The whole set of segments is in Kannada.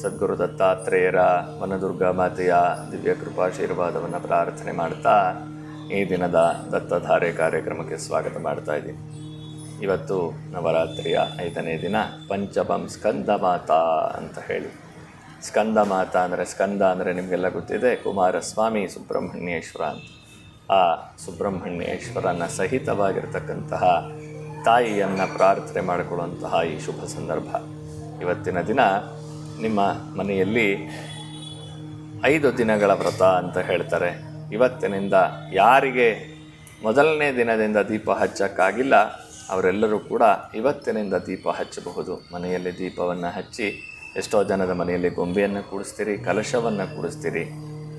ಸದ್ಗುರು ದತ್ತಾತ್ರೇಯರ ವನದುರ್ಗಾ ಮಾತೆಯ ದಿವ್ಯ ಕೃಪಾಶೀರ್ವಾದವನ್ನು ಪ್ರಾರ್ಥನೆ ಮಾಡ್ತಾ ಈ ದಿನದ ದತ್ತಧಾರೆ ಕಾರ್ಯಕ್ರಮಕ್ಕೆ ಸ್ವಾಗತ ಮಾಡ್ತಾ ಇದ್ದೀನಿ. ಇವತ್ತು ನವರಾತ್ರಿಯ ಐದನೇ ದಿನ ಪಂಚಮಂ ಸ್ಕಂದ ಮಾತಾ ಅಂತ ಹೇಳಿ. ಸ್ಕಂದ ಮಾತಾ ಅಂದರೆ ಸ್ಕಂದ ಅಂದರೆ ನಿಮಗೆಲ್ಲ ಗೊತ್ತಿದೆ, ಕುಮಾರಸ್ವಾಮಿ ಸುಬ್ರಹ್ಮಣ್ಯೇಶ್ವರ ಅಂತ. ಆ ಸುಬ್ರಹ್ಮಣ್ಯೇಶ್ವರನ ಸಹಿತವಾಗಿರ್ತಕ್ಕಂತಹ ತಾಯಿಯನ್ನು ಪ್ರಾರ್ಥನೆ ಮಾಡಿಕೊಳ್ಳುವಂತಹ ಈ ಶುಭ ಸಂದರ್ಭ. ಇವತ್ತಿನ ದಿನ ನಿಮ್ಮ ಮನೆಯಲ್ಲಿ ಐದು ದಿನಗಳ ವ್ರತ ಅಂತ ಹೇಳ್ತಾರೆ. ಇವತ್ತಿನಿಂದ ಯಾರಿಗೆ ಮೊದಲನೇ ದಿನದಿಂದ ದೀಪ ಹಚ್ಚಕ್ಕಾಗಿಲ್ಲ, ಅವರೆಲ್ಲರೂ ಕೂಡ ಇವತ್ತಿನಿಂದ ದೀಪ ಹಚ್ಚಬಹುದು. ಮನೆಯಲ್ಲಿ ದೀಪವನ್ನು ಹಚ್ಚಿ ಎಷ್ಟೋ ಜನದ ಮನೆಯಲ್ಲಿ ಗೊಂಬೆಯನ್ನು ಕೂಡಿಸ್ತೀರಿ, ಕಲಶವನ್ನು ಕೂಡಿಸ್ತೀರಿ.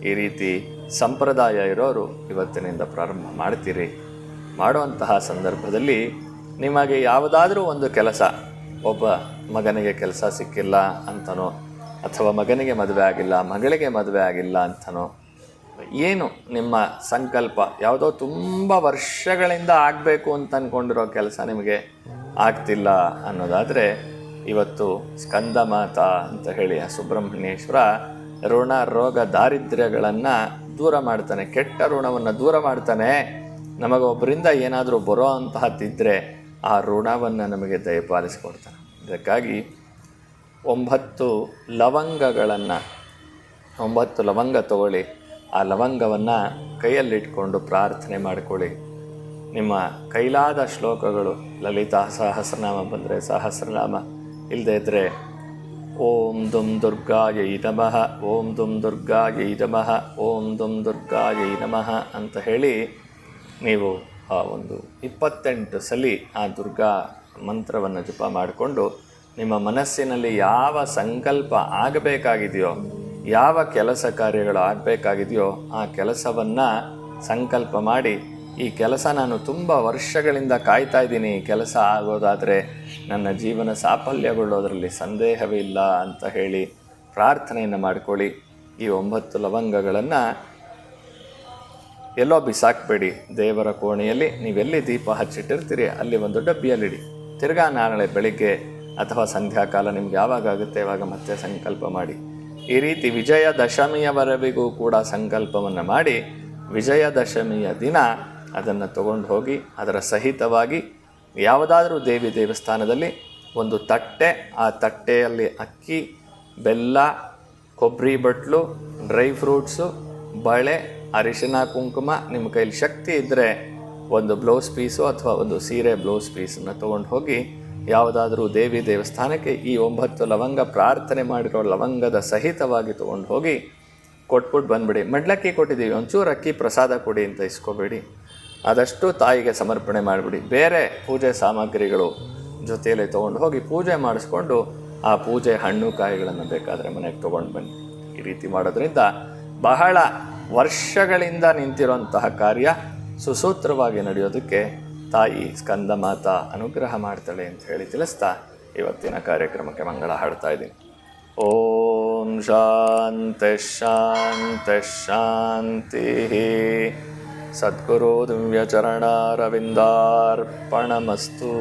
ಈ ರೀತಿ ಸಂಪ್ರದಾಯ ಇರೋರು ಇವತ್ತಿನಿಂದ ಪ್ರಾರಂಭ ಮಾಡ್ತೀರಿ. ಮಾಡುವಂತಹ ಸಂದರ್ಭದಲ್ಲಿ ನಿಮಗೆ ಯಾವುದಾದ್ರೂ ಒಂದು ಕೆಲಸ ಒಬ್ಬ ಮಗನಿಗೆ ಕೆಲಸ ಸಿಕ್ಕಿಲ್ಲ ಅಂತನೋ, ಅಥವಾ ಮಗನಿಗೆ ಮದುವೆ ಆಗಿಲ್ಲ, ಮಗಳಿಗೆ ಮದುವೆ ಆಗಿಲ್ಲ ಅಂತನೋ, ಏನು ನಿಮ್ಮ ಸಂಕಲ್ಪ? ಯಾವುದೋ ತುಂಬ ವರ್ಷಗಳಿಂದ ಆಗಬೇಕು ಅಂತ ಅಂದ್ಕೊಂಡಿರೋ ಕೆಲಸ ನಿಮಗೆ ಆಗ್ತಿಲ್ಲ ಅನ್ನೋದಾದರೆ, ಇವತ್ತು ಸ್ಕಂದ ಮಾತಾ ಅಂತ ಹೇಳಿ ಆ ಸುಬ್ರಹ್ಮಣ್ಯೇಶ್ವರ ಋಣ ರೋಗ ದಾರಿದ್ರ್ಯಗಳನ್ನು ದೂರ ಮಾಡ್ತಾನೆ, ಕೆಟ್ಟ ಋಣವನ್ನು ದೂರ ಮಾಡ್ತಾನೆ. ನಮಗೊಬ್ಬರಿಂದ ಏನಾದರೂ ಬರೋ ಅಂತಹದ್ದಿದ್ದರೆ ಆ ಋಣವನ್ನು ನಮಗೆ ದಯಪಾಲಿಸಿಕೊಡ್ತಾನೆ. ಇದಕ್ಕಾಗಿ ಒಂಬತ್ತು ಲವಂಗಗಳನ್ನು, ಒಂಬತ್ತು ಲವಂಗ ತಗೊಳ್ಳಿ. ಆ ಲವಂಗವನ್ನು ಕೈಯಲ್ಲಿಟ್ಕೊಂಡು ಪ್ರಾರ್ಥನೆ ಮಾಡಿಕೊಳ್ಳಿ. ನಿಮ್ಮ ಕೈಲಾದ ಶ್ಲೋಕಗಳು, ಲಲಿತಾ ಸಹಸ್ರನಾಮ ಬಂದರೆ ಸಹಸ್ರನಾಮ ಇಲ್ಲದೇ ಇದ್ದರೆ ಓಂ ದುಂ ದುರ್ಗಾಯೈ ನಮಃ ಓಂ ದುಂ ದುರ್ಗಾಯೈ ನಮಃ ಓಂ ದುಂ ದುರ್ಗಾಯೈ ನಮಃ ಅಂತ ಹೇಳಿ ನೀವು ಆ ಒಂದು ಇಪ್ಪತ್ತೆಂಟು ಸಲಿ ಆ ದುರ್ಗಾ ಮಂತ್ರವನ್ನು ಜಪ ಮಾಡಿಕೊಂಡು ನಿಮ್ಮ ಮನಸ್ಸಿನಲ್ಲಿ ಯಾವ ಸಂಕಲ್ಪ ಆಗಬೇಕಾಗಿದೆಯೋ, ಯಾವ ಕೆಲಸ ಕಾರ್ಯಗಳು ಆಗಬೇಕಾಗಿದೆಯೋ ಆ ಕೆಲಸವನ್ನು ಸಂಕಲ್ಪ ಮಾಡಿ ಈ ಕೆಲಸ ನಾನು ತುಂಬ ವರ್ಷಗಳಿಂದ ಕಾಯ್ತಾ ಇದ್ದೀನಿ. ಕೆಲಸ ಆಗೋದಾದರೆ ನನ್ನ ಜೀವನ ಸಾಫಲ್ಯಗೊಳ್ಳೋದರಲ್ಲಿ ಸಂದೇಹವೇ ಇಲ್ಲ ಅಂತ ಹೇಳಿ ಪ್ರಾರ್ಥನೆಯನ್ನು ಮಾಡಿಕೊಳ್ಳಿ. ಈ ಒಂಬತ್ತು ಲವಂಗಗಳನ್ನು ಎಲ್ಲೋ ಬಿಸಾಕಬೇಡಿ. ದೇವರ ಕೋಣೆಯಲ್ಲಿ ನೀವೆಲ್ಲಿ ದೀಪ ಹಚ್ಚಿಟ್ಟಿರ್ತೀರಿ, ಅಲ್ಲಿ ಒಂದು ಡಬ್ಬಿಯಲ್ಲಿಡಿ. ತಿರ್ಗಾ ನಾಳೆ ಬೆಳಿಗ್ಗೆ ಅಥವಾ ಸಂಧ್ಯಾಕಾಲ ನಿಮ್ಗೆ ಯಾವಾಗ ಆಗುತ್ತೆ ಯಾವಾಗ ಮತ್ತೆ ಸಂಕಲ್ಪ ಮಾಡಿ. ಈ ರೀತಿ ವಿಜಯ ದಶಮಿಯವರೆಗೂ ಕೂಡ ಸಂಕಲ್ಪವನ್ನು ಮಾಡಿ ವಿಜಯದಶಮಿಯ ದಿನ ಅದನ್ನು ತಗೊಂಡು ಹೋಗಿ, ಅದರ ಸಹಿತವಾಗಿ ಯಾವುದಾದ್ರೂ ದೇವಿ ದೇವಸ್ಥಾನದಲ್ಲಿ ಒಂದು ತಟ್ಟೆ, ಆ ತಟ್ಟೆಯಲ್ಲಿ ಅಕ್ಕಿ, ಬೆಲ್ಲ, ಕೊಬ್ಬರಿ ಬಟ್ಲು, ಡ್ರೈ ಫ್ರೂಟ್ಸು, ಬಳೆ ಅರಿಶಿನ ಕುಂಕುಮ, ನಿಮ್ಮ ಕೈಲಿ ಶಕ್ತಿ ಇದ್ದರೆ ಒಂದು ಬ್ಲೌಸ್ ಪೀಸು ಅಥವಾ ಒಂದು ಸೀರೆ ಬ್ಲೌಸ್ ಪೀಸನ್ನು ತೊಗೊಂಡು ಹೋಗಿ ಯಾವುದಾದ್ರೂ ದೇವಿ ದೇವಸ್ಥಾನಕ್ಕೆ ಈ ಒಂಬತ್ತು ಲವಂಗ ಪ್ರಾರ್ಥನೆ ಮಾಡಿರೋ ಲವಂಗದ ಸಹಿತವಾಗಿ ತೊಗೊಂಡು ಹೋಗಿ ಕೊಟ್ಬಿಟ್ಟು ಬಂದ್ಬಿಡಿ. ಮಡ್ಲಕ್ಕಿ ಕೊಟ್ಟಿದ್ದೀವಿ. ಒಂಚೂರು ಅಕ್ಕಿ ಪ್ರಸಾದ ಕೊಡಿ ಅಂತ ಇಸ್ಕೋಬೇಡಿ. ಆದಷ್ಟು ತಾಯಿಗೆ ಸಮರ್ಪಣೆ ಮಾಡಿಬಿಡಿ. ಬೇರೆ ಪೂಜೆ ಸಾಮಗ್ರಿಗಳು ಜೊತೆಯಲ್ಲಿ ತೊಗೊಂಡು ಹೋಗಿ ಪೂಜೆ ಮಾಡಿಸ್ಕೊಂಡು ಆ ಪೂಜೆ ಹಣ್ಣು ಕಾಯಿಗಳನ್ನು ಬೇಕಾದರೆ ಮನೆಗೆ ತೊಗೊಂಡು ಬನ್ನಿ. ಈ ರೀತಿ ಮಾಡೋದ್ರಿಂದ ಬಹಳ ವರ್ಷಗಳಿಂದ ನಿಂತಿರುವಂತಹ ಕಾರ್ಯ ಸುಸೂತ್ರವಾಗಿ ನಡೆಯೋದಕ್ಕೆ ತಾಯಿ ಸ್ಕಂದ ಮಾತಾ ಅನುಗ್ರಹ ಮಾಡ್ತಾಳೆ ಅಂತ ಹೇಳಿ ತಿಳಿಸ್ತಾ ಇವತ್ತಿನ ಕಾರ್ಯಕ್ರಮಕ್ಕೆ ಮಂಗಳ ಹಾಡ್ತಾ ಇದ್ದೀನಿ. ಓಂ ಶಾಂತಿ ಶಾಂತಿ ಶಾಂತಿ. ಸದ್ಗುರು ದಿವ್ಯಚರಣಾರವಿಂದಾರ್ಪಣಮಸ್ತು